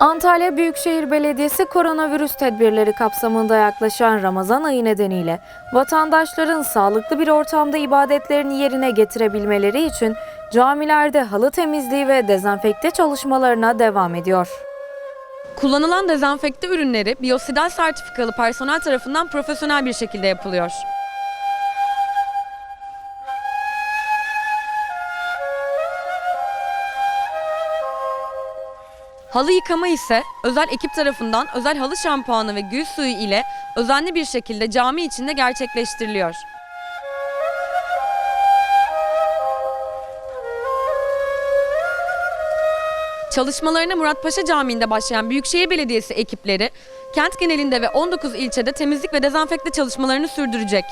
Antalya Büyükşehir Belediyesi koronavirüs tedbirleri kapsamında yaklaşan Ramazan ayı nedeniyle vatandaşların sağlıklı bir ortamda ibadetlerini yerine getirebilmeleri için camilerde halı temizliği ve dezenfekte çalışmalarına devam ediyor. Kullanılan dezenfekte ürünleri biyosidal sertifikalı personel tarafından profesyonel bir şekilde yapılıyor. Halı yıkama ise özel ekip tarafından özel halı şampuanı ve gül suyu ile özenli bir şekilde cami içinde gerçekleştiriliyor. Çalışmalarına Muratpaşa Camii'nde başlayan Büyükşehir Belediyesi ekipleri kent genelinde ve 19 ilçede temizlik ve dezenfekte çalışmalarını sürdürecek.